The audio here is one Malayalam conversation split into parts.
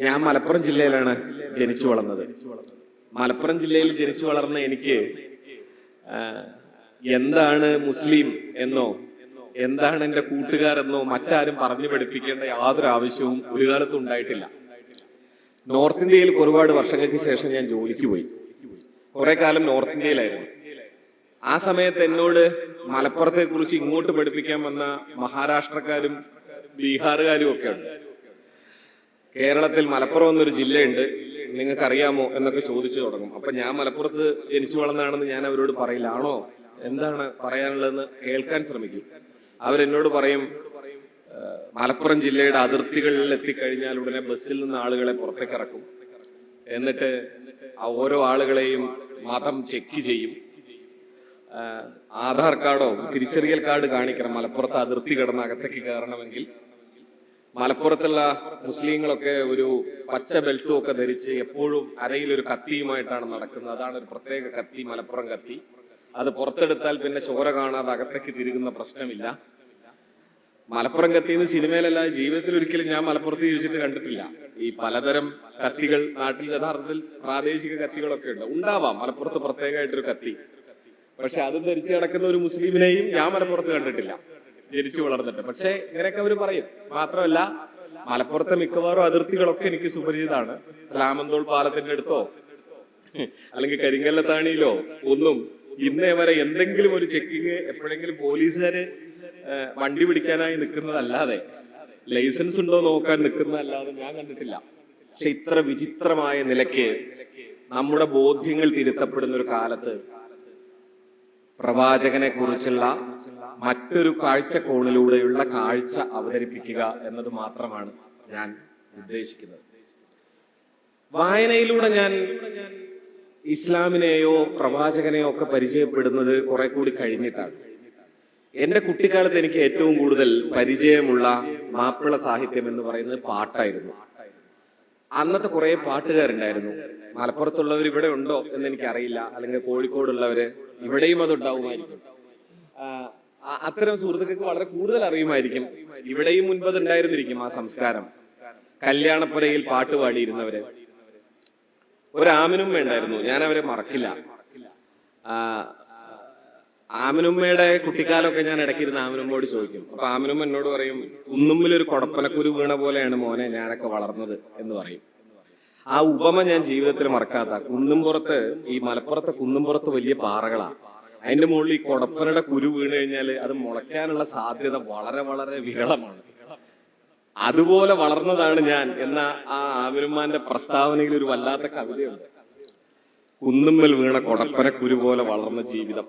ഞാൻ മലപ്പുറം ജില്ലയിലാണ് ജനിച്ചു വളർന്നത്. മലപ്പുറം ജില്ലയിൽ ജനിച്ചു വളർന്ന എനിക്ക് എന്താണ് മുസ്ലിം എന്നോ എന്താണ് എന്റെ കൂട്ടുകാരെന്നോ മറ്റാരും പറഞ്ഞു പഠിപ്പിക്കേണ്ട യാതൊരു ആവശ്യവും ഒരു കാലത്തും ഉണ്ടായിട്ടില്ല. നോർത്ത് ഇന്ത്യയിൽ ഒരുപാട് വർഷങ്ങൾക്ക് ശേഷം ഞാൻ ജോലിക്ക് പോയി. കുറെ കാലം നോർത്ത് ഇന്ത്യയിലായിരുന്നു. ആ സമയത്ത് എന്നോട് മലപ്പുറത്തെ കുറിച്ച് ഇങ്ങോട്ട് പഠിപ്പിക്കാൻ വന്ന മഹാരാഷ്ട്രക്കാരും ബീഹാറുകാരും ഒക്കെ ഉണ്ട്. കേരളത്തിൽ മലപ്പുറം എന്നൊരു ജില്ലയുണ്ട്. നിങ്ങൾക്ക് അറിയാമോ എന്നൊക്കെ ചോദിച്ചു തുടങ്ങും. അപ്പൊ ഞാൻ മലപ്പുറത്ത് ജനിച്ചു വളർന്നാണെന്ന് ഞാൻ അവരോട് പറയില്ല. ആണോ? എന്താണ് പറയാനുള്ളതെന്ന് കേൾക്കാൻ ശ്രമിക്കും. അവരെന്നോട് പറയും മലപ്പുറം ജില്ലയുടെ അതിർത്തികളിൽ എത്തിക്കഴിഞ്ഞാൽ ഉടനെ ബസ്സിൽ നിന്ന് ആളുകളെ പുറത്തേക്ക് ഇറക്കും. എന്നിട്ട് ആ ഓരോ ആളുകളെയും മതം ചെക്ക് ചെയ്യും. ആധാർ കാർഡോ തിരിച്ചറിയൽ കാർഡ് കാണിക്കണം. മലപ്പുറത്ത് അതിർത്തി കിടന്ന് അകത്തേക്ക് കയറണമെങ്കിൽ മലപ്പുറത്തുള്ള മുസ്ലിങ്ങളൊക്കെ ഒരു പച്ച ബെൽറ്റും ഒക്കെ ധരിച്ച് എപ്പോഴും അരയിൽ ഒരു കത്തിയുമായിട്ടാണ് നടക്കുന്നത്. അതാണ് ഒരു പ്രത്യേക കത്തി മലപ്പുറം കത്തി. അത് പുറത്തെടുത്താൽ പിന്നെ ചോര കാണാതെ അകത്തേക്ക് തിരുകുന്ന പ്രശ്നമില്ല. മലപ്പുറം കത്തി എന്ന് സിനിമയിലല്ലാതെ ജീവിതത്തിൽ ഒരിക്കലും ഞാൻ മലപ്പുറത്ത് ജീവിച്ചിട്ട് കണ്ടിട്ടില്ല. ഈ പലതരം കത്തികൾ നാട്ടിൽ യഥാർത്ഥത്തിൽ പ്രാദേശിക കത്തികളൊക്കെ ഉണ്ട്. ഉണ്ടാവാം മലപ്പുറത്ത് പ്രത്യേകമായിട്ടൊരു കത്തി. പക്ഷെ അത് ധരിച്ചു കിടക്കുന്ന ഒരു മുസ്ലിമിനെയും ഞാൻ മലപ്പുറത്ത് കണ്ടിട്ടില്ല. ജനിച്ചു വളർന്നിട്ട്. പക്ഷേ ഇങ്ങനെയൊക്കെ അവർ പറയും. മാത്രമല്ല മലപ്പുറത്തെ മിക്കവാറും അതിർത്തികളൊക്കെ എനിക്ക് സുപരിചിതാണ് രാമന്തോൾ പാലത്തിന്റെ അടുത്തോ അല്ലെങ്കിൽ കരിങ്കല്ലത്താണിയിലോ ഒന്നും ഇന്നേ വരെ എന്തെങ്കിലും ഒരു ചെക്കിങ് എപ്പോഴെങ്കിലും പോലീസുകാര് വണ്ടി പിടിക്കാനായി നിൽക്കുന്നതല്ലാതെ ലൈസൻസ് ഉണ്ടോ നോക്കാൻ നിൽക്കുന്നതല്ലാതെ ഞാൻ കണ്ടിട്ടില്ല. പക്ഷെ ഇത്ര വിചിത്രമായ നിലയ്ക്ക് നമ്മുടെ ബോധ്യങ്ങൾ തിരുത്തപ്പെടുന്ന ഒരു കാലത്ത് പ്രവാചകനെ കുറിച്ചുള്ള മറ്റൊരു കാഴ്ചക്കോണിലൂടെയുള്ള കാഴ്ച അവതരിപ്പിക്കുക എന്നത് മാത്രമാണ് ഞാൻ ഉദ്ദേശിക്കുന്നത്. വായനയിലൂടെ ഞാൻ ഇസ്ലാമിനെയോ പ്രവാചകനെയോ ഒക്കെ പരിചയപ്പെടുന്നത് കുറെ കൂടി കഴിഞ്ഞിട്ടാണ്. എന്റെ കുട്ടിക്കാലത്ത് എനിക്ക് ഏറ്റവും കൂടുതൽ പരിചയമുള്ള മാപ്പിള സാഹിത്യം എന്ന് പറയുന്നത് പാട്ടായിരുന്നു. അന്നത്തെ കുറെ പാട്ടുകാരുണ്ടായിരുന്നു. മലപ്പുറത്തുള്ളവർ ഇവിടെ ഉണ്ടോ എന്ന് എനിക്കറിയില്ല. അല്ലെങ്കിൽ കോഴിക്കോടുള്ളവര് ഇവിടെയും അതുണ്ടാവുമായിരിക്കും. അത്തരം സുഹൃത്തുക്കൾക്ക് വളരെ കൂടുതൽ അറിയുമായിരിക്കും. ഇവിടെയും മുൻപത് ഉണ്ടായിരുന്നിരിക്കും ആ സംസ്കാരം. കല്യാണപ്പുരയിൽ പാട്ട് പാടിയിരുന്നവര്. ഒരാമിനും വേണ്ടായിരുന്നു. ഞാൻ അവരെ മറക്കില്ല. ആമിനുമ്മയുടെ കുട്ടിക്കാലമൊക്കെ ഞാൻ ഇടയ്ക്കിരുന്ന് ആമനുമ്മയോട് ചോദിക്കും. അപ്പൊ ആമനുമ്മ എന്നോട് പറയും കുന്നുമ്പിൽ ഒരു കൊടപ്പനക്കുരു വീണ പോലെയാണ് മോനെ ഞാനൊക്കെ വളർന്നത് എന്ന് പറയും. ആ ഉപമ ഞാൻ ജീവിതത്തിൽ മറക്കാത്ത കുന്നുംപുറത്ത് ഈ മലപ്പുറത്തെ കുന്നുംപുറത്ത് വലിയ പാറകളാണ് അതിന്റെ മുകളിൽ ഈ കൊടപ്പനയുടെ കുരു വീണ് കഴിഞ്ഞാൽ അത് മുളയ്ക്കാനുള്ള സാധ്യത വളരെ വളരെ വിരളമാണ്. അതുപോലെ വളർന്നതാണ് ഞാൻ എന്ന ആ ആമിനുമാന്റെ പ്രസ്താവനയിൽ ഒരു വല്ലാത്ത കവിതയുണ്ട്. കുന്നുമ്മൽ വീണ കൊടപ്പനക്കുരു പോലെ വളർന്ന ജീവിതം.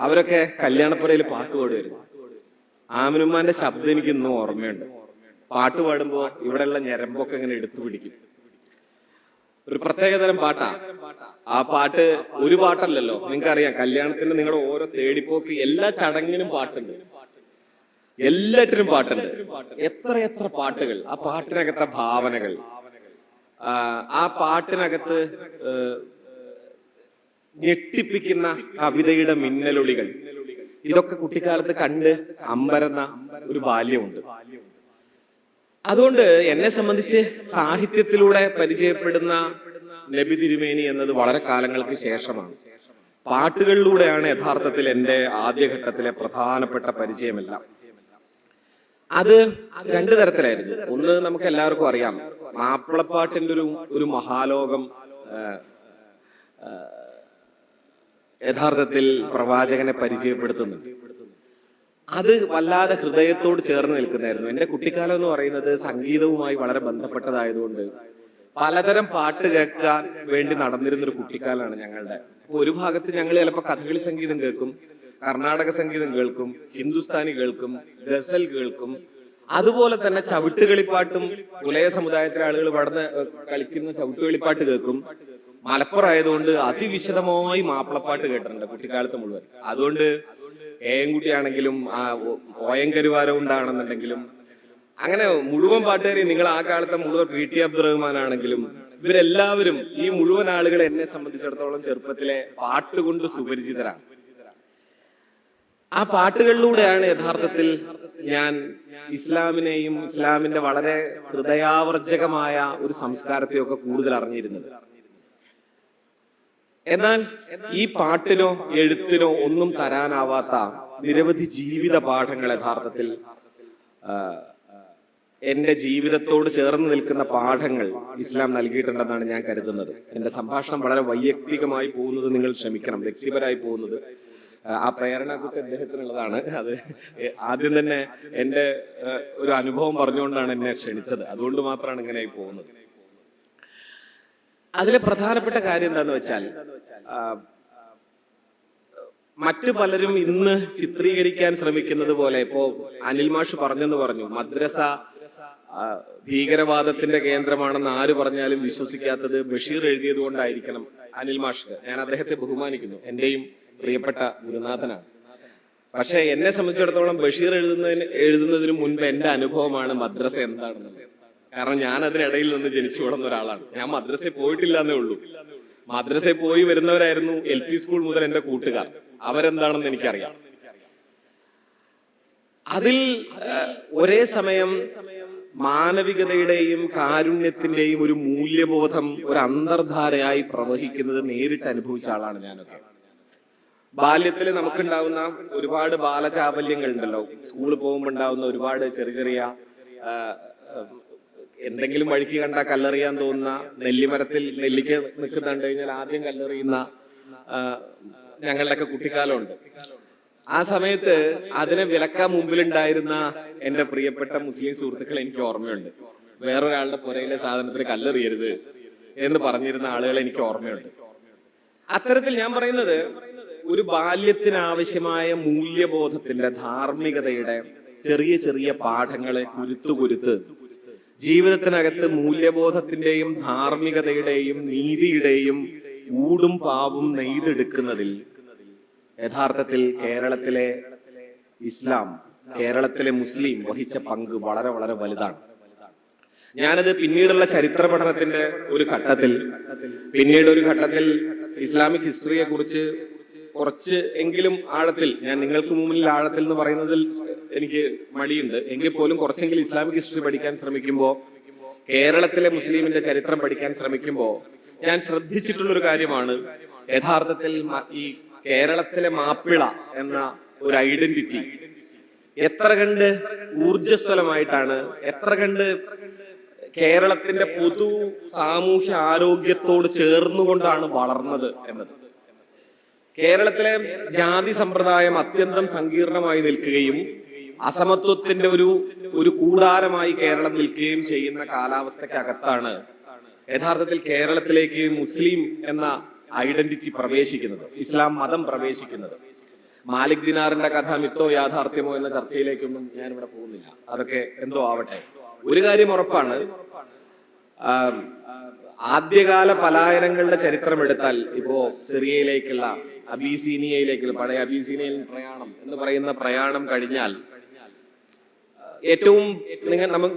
അവരൊക്കെ കല്യാണപ്പുരയിൽ പാട്ട് പാടുമായിരുന്നു ആമിനുമാന്റെ ശബ്ദം എനിക്ക് ഇന്നും ഓർമ്മയുണ്ട്. പാട്ട് പാടുമ്പോ ഇവിടെയുള്ള ഞരമ്പൊക്കെ ഇങ്ങനെ എടുത്തു പിടിക്കും. ഒരു പ്രത്യേകതരം പാട്ടാ. ആ പാട്ട് ഒരു പാട്ടല്ലല്ലോ. നിങ്ങൾക്കറിയാം കല്യാണത്തിന് നിങ്ങളുടെ ഓരോ തേടിപ്പോക്ക് എല്ലാ ചടങ്ങിനും പാട്ടുണ്ട്. എല്ലാറ്റിനും പാട്ടുണ്ട്. എത്ര എത്ര പാട്ടുകൾ ആ പാട്ടിനകത്തെ ഭാവനകൾ. ആ, പാട്ടിനകത്ത് ഞെട്ടിപ്പിക്കുന്ന കവിതയുടെ മിന്നലൊളികൾ. ഇതൊക്കെ കുട്ടിക്കാലത്ത് കണ്ട് അമ്പരന്ന ഒരു ബാല്യമുണ്ട്. അതുകൊണ്ട് എന്നെ സംബന്ധിച്ച് സാഹിത്യത്തിലൂടെ പരിചയപ്പെടുന്ന നബി തിരുമേനി എന്നത് വളരെ കാലങ്ങൾക്ക് ശേഷമാണ്. പാട്ടുകളിലൂടെയാണ് യഥാർത്ഥത്തിൽ എന്റെ ആദ്യഘട്ടത്തിലെ പ്രധാനപ്പെട്ട പരിചയമെല്ലാം. അത് രണ്ടു തരത്തിലായിരുന്നു. ഒന്ന് നമുക്ക് എല്ലാവർക്കും അറിയാം. മാപ്പിളപ്പാട്ടിന്റെ ഒരു ഒരു മഹാലോകം യഥാർത്ഥത്തിൽ പ്രവാചകനെ പരിചയപ്പെടുത്തുന്നു. അത് വല്ലാതെ ഹൃദയത്തോട് ചേർന്ന് നിൽക്കുന്നതായിരുന്നു എന്റെ കുട്ടിക്കാലം എന്ന് പറയുന്നത് സംഗീതവുമായി വളരെ ബന്ധപ്പെട്ടതായതുകൊണ്ട് പലതരം പാട്ട് കേൾക്കാൻ വേണ്ടി നടന്നിരുന്ന ഒരു കുട്ടിക്കാലമാണ് ഞങ്ങളുടെ. ഒരു ഭാഗത്ത് ഞങ്ങൾ ചിലപ്പോൾ കഥകളി സംഗീതം കേൾക്കും കർണാടക സംഗീതം കേൾക്കും ഹിന്ദുസ്ഥാനി കേൾക്കും ഗസൽ കേൾക്കും. അതുപോലെ തന്നെ ചവിട്ടുകളിപ്പാട്ടും പുലയ സമുദായത്തിലെ ആളുകൾ പഠന കളിക്കുന്ന ചവിട്ടുകളിപ്പാട്ട് കേൾക്കും. മലപ്പുറം ആയതുകൊണ്ട് അതിവിശദമായി മാപ്പിളപ്പാട്ട് കേട്ടിട്ടുണ്ട് കുട്ടിക്കാലത്ത് മുഴുവൻ. അതുകൊണ്ട് ഏയൻകുട്ടിയാണെങ്കിലും ആ ഓയങ്കരുവാരം ഉണ്ടാണെന്നുണ്ടെങ്കിലും അങ്ങനെ മുഴുവൻ പാട്ടുകാരെയും നിങ്ങൾ ആ കാലത്തെ മുഴുവൻ പി ടി അബ്ദുറഹ്മാൻ ആണെങ്കിലും ഇവരെല്ലാവരും ഈ മുഴുവൻ ആളുകൾ എന്നെ സംബന്ധിച്ചിടത്തോളം ചെറുപ്പത്തിലെ പാട്ടുകൊണ്ട് സുപരിചിതരാണ്. ആ പാട്ടുകളിലൂടെയാണ് യഥാർത്ഥത്തിൽ ഞാൻ ഇസ്ലാമിനെയും ഇസ്ലാമിന്റെ വളരെ ഹൃദയാവർജകമായ ഒരു സംസ്കാരത്തെയൊക്കെ കൂടുതൽ അറിഞ്ഞിരുന്നത് എന്നാൽ ഈ പാട്ടിനോ എഴുത്തിനോ ഒന്നും തരാനാവാത്ത നിരവധി ജീവിത പാഠങ്ങൾ യഥാർത്ഥത്തിൽ എന്റെ ജീവിതത്തോട് ചേർന്ന് നിൽക്കുന്ന പാഠങ്ങൾ ഇസ്ലാം നൽകിയിട്ടുണ്ടെന്നാണ് ഞാൻ കരുതുന്നത്. എന്റെ സംഭാഷണം വളരെ വൈയക്തികമായി പോകുന്നത് നിങ്ങൾ ക്ഷമിക്കണം വ്യക്തിപരമായി പോകുന്നത് ആ, പ്രേരണ കുട്ടി അദ്ദേഹത്തിനുള്ളതാണ്. അത് ആദ്യം തന്നെ എന്റെ ഒരു അനുഭവം പറഞ്ഞുകൊണ്ടാണ് എന്നെ ക്ഷണിച്ചത്. അതുകൊണ്ട് മാത്രമാണ് ഇങ്ങനെ പോകുന്നത്. അതിലെ പ്രധാനപ്പെട്ട കാര്യം എന്താന്ന് വെച്ചാൽ മറ്റു പലരും ഇന്ന് ചിത്രീകരിക്കാൻ ശ്രമിക്കുന്നത് പോലെ ഇപ്പോ അനിൽ മാഷ് പറഞ്ഞെന്ന് പറഞ്ഞു മദ്രസ ഭീകരവാദത്തിന്റെ കേന്ദ്രമാണെന്ന് ആര് പറഞ്ഞാലും വിശ്വസിക്കാത്തത് ബഷീർ എഴുതിയത് കൊണ്ടായിരിക്കണം അനിൽ മാഷ് ഞാൻ അദ്ദേഹത്തെ ബഹുമാനിക്കുന്നു എന്റെയും പ്രിയപ്പെട്ട ഗുരുനാഥനാണ്. പക്ഷെ എന്നെ സംബന്ധിച്ചിടത്തോളം ബഷീർ എഴുതുന്നതിന് എഴുതുന്നതിന് മുൻപ് എന്റെ അനുഭവമാണ് മദ്രസ എന്താണെന്ന് കാരണം ഞാൻ അതിനിടയിൽ നിന്ന് ജനിച്ചു വളർന്ന ഒരാളാണ്. ഞാൻ മദ്രസയിൽ പോയിട്ടില്ല എന്നേ ഉള്ളൂ. മദ്രസയിൽ പോയി വരുന്നവരായിരുന്നു എൽ പി സ്കൂൾ മുതൽ എന്റെ കൂട്ടുകാർ. അവരെന്താണെന്ന് എനിക്കറിയാം. അതിൽ ഒരേ സമയം മാനവികതയുടെയും കാരുണ്യത്തിന്റെയും ഒരു മൂല്യബോധം ഒരു അന്തർധാരയായി പ്രവഹിക്കുന്നത് നേരിട്ട് അനുഭവിച്ച ആളാണ് ഞാനൊക്കെ. ബാല്യത്തിൽ നമുക്കുണ്ടാവുന്ന ഒരുപാട് ബാലചാബല്യങ്ങൾ ഉണ്ടല്ലോ സ്കൂളിൽ പോകുമ്പോൾ ഉണ്ടാവുന്ന ഒരുപാട് ചെറിയ ചെറിയ എന്തെങ്കിലും വഴിക്ക് കണ്ട കല്ലെറിയാൻ തോന്നുന്ന നെല്ലിമരത്തിൽ നെല്ലിക്ക നിൽക്കുന്നുണ്ട് കഴിഞ്ഞാൽ ആദ്യം കല്ലെറിയുന്ന ഞങ്ങളുടെയൊക്കെ കുട്ടിക്കാലമുണ്ട്. ആ സമയത്ത് അതിനെ വിലക്കാൻ മുമ്പിലുണ്ടായിരുന്ന എന്റെ പ്രിയപ്പെട്ട മുസ്ലിം സുഹൃത്തുക്കൾ എനിക്ക് ഓർമ്മയുണ്ട്. വേറൊരാളുടെ പുരയിലെ സാധനത്തിന് കല്ലെറിയരുത് എന്ന് പറഞ്ഞിരുന്ന ആളുകൾ എനിക്ക് ഓർമ്മയുണ്ട്. അത്തരത്തിൽ ഞാൻ പറയുന്നത് ഒരു ബാല്യത്തിനാവശ്യമായ മൂല്യബോധത്തിന്റെ ധാർമ്മികതയുടെ ചെറിയ ചെറിയ പാഠങ്ങളെ കുരുത്തു കുരുത്ത് ജീവിതത്തിനകത്ത് മൂല്യബോധത്തിന്റെയും ധാർമ്മികതയുടെയും നീതിയുടെയും ഊടും പാവും നെയ്തെടുക്കുന്നതിൽ യഥാർത്ഥത്തിൽ കേരളത്തിലെ ഇസ്ലാം കേരളത്തിലെ മുസ്ലിം വഹിച്ച പങ്ക് വളരെ വളരെ വലുതാണ്. ഞാനത് പിന്നീടുള്ള ചരിത്ര പഠനത്തിന്റെ ഒരു ഘട്ടത്തിൽ പിന്നീട് ഒരു ഘട്ടത്തിൽ ഇസ്ലാമിക് ഹിസ്റ്ററിയെ കുറിച്ച് കുറച്ച് എങ്കിലും ആഴത്തിൽ ഞാൻ നിങ്ങൾക്ക് മുമ്പിൽ ആഴത്തിൽ എന്ന് പറയുന്നതിൽ എനിക്ക് മടിയുണ്ട്. എങ്കിൽ പോലും കുറച്ചെങ്കിലും ഇസ്ലാമിക് ഹിസ്റ്ററി പഠിക്കാൻ ശ്രമിക്കുമ്പോൾ കേരളത്തിലെ മുസ്ലിമിന്റെ ചരിത്രം പഠിക്കാൻ ശ്രമിക്കുമ്പോൾ ഞാൻ ശ്രദ്ധിച്ചിട്ടുള്ള ഒരു കാര്യമാണ് യഥാർത്ഥത്തിൽ ഈ കേരളത്തിലെ മാപ്പിള എന്ന ഒരു ഐഡന്റിറ്റി എത്ര കണ്ട് ഊർജസ്വലമായിട്ടാണ് എത്ര കണ്ട് കേരളത്തിന്റെ പൊതു സാമൂഹ്യ ആരോഗ്യത്തോട് ചേർന്നുകൊണ്ടാണ് വളർന്നത് എന്നത്. കേരളത്തിലെ ജാതി സമ്പ്രദായം അത്യന്തം സങ്കീർണമായി നിൽക്കുകയും അസമത്വത്തിന്റെ ഒരു ഒരു കൂടാരമായി കേരളം നിൽക്കുകയും ചെയ്യുന്ന കാലാവസ്ഥക്കകത്താണ് യഥാർത്ഥത്തിൽ കേരളത്തിലേക്ക് മുസ്ലിം എന്ന ഐഡന്റിറ്റി പ്രവേശിക്കുന്നത് ഇസ്ലാം മതം പ്രവേശിക്കുന്നത്. മാലിക് ദിനാറിന്റെ കഥ മിത്തോ യാഥാർത്ഥ്യമോ എന്ന ചർച്ചയിലേക്കൊന്നും ഞാൻ ഇവിടെ പോകുന്നില്ല. അതൊക്കെ എന്തോ ആവട്ടെ. ഒരു കാര്യം ഉറപ്പാണ്. ആദ്യകാല പലായനങ്ങളുടെ ചരിത്രം എടുത്താൽ ഇപ്പോ സിറിയയിലേക്കുള്ള അബീസീനിയയിലേക്കുള്ള പഴയ അബീസീനിയയിൽ പ്രയാണം എന്ന് പറയുന്ന പ്രയാണം കഴിഞ്ഞാൽ ഏറ്റവും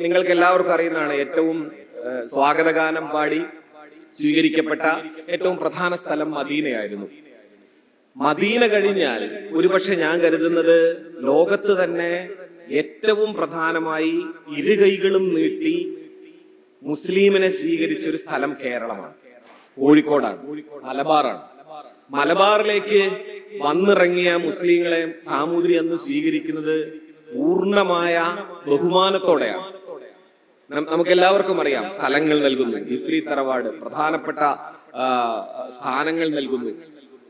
നിങ്ങൾക്ക് എല്ലാവർക്കും അറിയുന്നതാണ് ഏറ്റവും സ്വാഗതഗാനം പാടി സ്വീകരിക്കപ്പെട്ട ഏറ്റവും പ്രധാന സ്ഥലം മദീനയായിരുന്നു. മദീന കഴിഞ്ഞാൽ ഒരുപക്ഷെ ഞാൻ കരുതുന്നത് ലോകത്ത് തന്നെ ഏറ്റവും പ്രധാനമായി ഇരുകൈകളും നീട്ടി മുസ്ലിമിനെ സ്വീകരിച്ച ഒരു സ്ഥലം കേരളമാണ്. കോഴിക്കോടാണ് മലബാറാണ്. മലബാറിലേക്ക് വന്നിറങ്ങിയ മുസ്ലിങ്ങളെ സാമൂതിരി അന്ന് സ്വീകരിക്കുന്നത് പൂർണമായ ബഹുമാനത്തോടെയാണ്. നമുക്ക് എല്ലാവർക്കും അറിയാം സ്ഥലങ്ങൾ നൽകുന്നു. ഇഫ്രി തറവാട് പ്രധാനപ്പെട്ട സ്ഥാനങ്ങൾ നൽകുന്നു.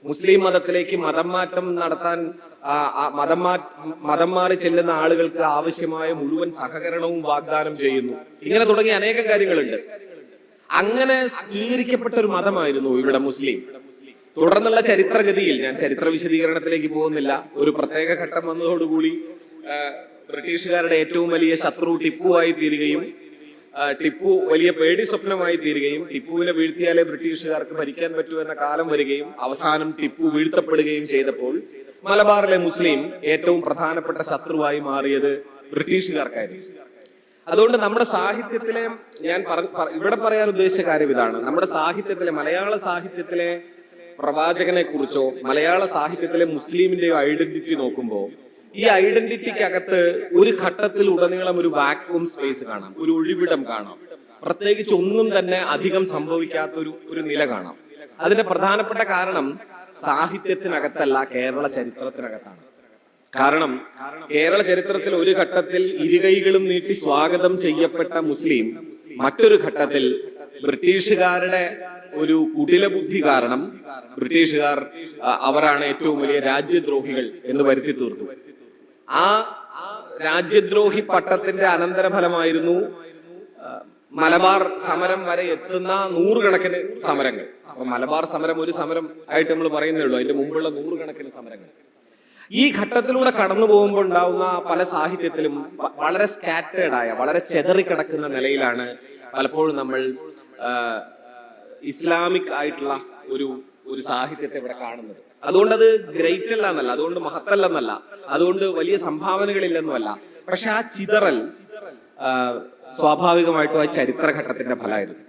മുസ്ലിം മതത്തിലേക്ക് മതം മാറ്റം നടത്താൻ മതം മാ മതം മാറി ചെല്ലുന്ന ആളുകൾക്ക് ആവശ്യമായ മുഴുവൻ സഹകരണവും വാഗ്ദാനം ചെയ്യുന്നു. ഇങ്ങനെ തുടങ്ങിയ അനേകം കാര്യങ്ങളുണ്ട്. അങ്ങനെ സ്വീകരിക്കപ്പെട്ട ഒരു മതമായിരുന്നു ഇവിടെ മുസ്ലിം. തുടർന്നുള്ള ചരിത്രഗതിയിൽ ഞാൻ ചരിത്ര വിശദീകരണത്തിലേക്ക് പോകുന്നില്ല. ഒരു പ്രത്യേക ഘട്ടം വന്നതോടുകൂടി ബ്രിട്ടീഷുകാരുടെ ഏറ്റവും വലിയ ശത്രു ടിപ്പുവായി തീരുകയും ടിപ്പു വലിയ പേടി സ്വപ്നമായി തീരുകയും ടിപ്പുവിനെ വീഴ്ത്തിയാലേ ബ്രിട്ടീഷുകാർക്ക് ഭരിക്കാൻ പറ്റൂ എന്ന കാലം വരികയും അവസാനം ടിപ്പു വീഴ്ത്തപ്പെടുകയും ചെയ്തപ്പോൾ മലബാറിലെ മുസ്ലിം ഏറ്റവും പ്രധാനപ്പെട്ട ശത്രുവായി മാറിയത് ബ്രിട്ടീഷുകാർക്കായിരുന്നു. അതുകൊണ്ട് നമ്മുടെ സാഹിത്യത്തിലെ ഞാൻ ഇവിടെ പറയാൻ ഉദ്ദേശിച്ച കാര്യം ഇതാണ്. നമ്മുടെ സാഹിത്യത്തിലെ മലയാള സാഹിത്യത്തിലെ പ്രവാചകനെ കുറിച്ചോ മലയാള സാഹിത്യത്തിലെ മുസ്ലിമിന്റെയോ ഐഡന്റിറ്റി നോക്കുമ്പോൾ ഈ ഐഡന്റിറ്റിക്കകത്ത് ഒരു ഘട്ടത്തിൽ ഉടനീളം ഒരു വാക്വം സ്പേസ് കാണാം ഒരു ഒഴിവിടം കാണാം. പ്രത്യേകിച്ച് ഒന്നും തന്നെ അധികം സംഭവിക്കാത്ത ഒരു ഒരു നില കാണാം. അതിന്റെ പ്രധാനപ്പെട്ട കാരണം സാഹിത്യത്തിനകത്തല്ല കേരള ചരിത്രത്തിനകത്താണ്. കാരണം കേരള ചരിത്രത്തിൽ ഒരു ഘട്ടത്തിൽ ഇരുകൈകളും നീട്ടി സ്വാഗതം ചെയ്യപ്പെട്ട മുസ്ലിം മറ്റൊരു ഘട്ടത്തിൽ ബ്രിട്ടീഷുകാരുടെ ഒരു കുടില ബുദ്ധി കാരണം ബ്രിട്ടീഷുകാർ അവരാണ് ഏറ്റവും വലിയ രാജ്യദ്രോഹികൾ എന്ന് വരുത്തി തീർത്തു. ആ രാജ്യദ്രോഹി പട്ടത്തിന്റെ അനന്തരഫലമായിരുന്നു മലബാർ സമരം വരെ എത്തുന്ന നൂറുകണക്കിന് സമരങ്ങൾ. അപ്പൊ മലബാർ സമരം ഒരു സമരം ആയിട്ട് നമ്മൾ പറയുന്നേ ഉള്ളൂ അതിന്റെ മുമ്പുള്ള നൂറുകണക്കിന് സമരങ്ങൾ. ഈ ഘട്ടത്തിലൂടെ കടന്നു പോകുമ്പോൾ ഉണ്ടാവുന്ന പല സാഹിത്യത്തിലും വളരെ സ്കാറ്റേഡ് ആയ വളരെ ചെതറിക്കിടക്കുന്ന നിലയിലാണ് പലപ്പോഴും നമ്മൾ ഇസ്ലാമിക് ആയിട്ടുള്ള ഒരു ഒരു സാഹിത്യത്തെ ഇവിടെ കാണുന്നത്. അതുകൊണ്ട് അത് ഗ്രേറ്റ് അല്ല എന്നല്ല അതുകൊണ്ട് മഹത്തല്ല എന്നല്ല അതുകൊണ്ട് വലിയ സംഭാവനകളില്ലെന്നുമല്ല. പക്ഷെ ആ ചിതറൽ സ്വാഭാവികമായിട്ടും ആ ചരിത്രഘട്ടത്തിന്റെ ഫലമായിരുന്നു.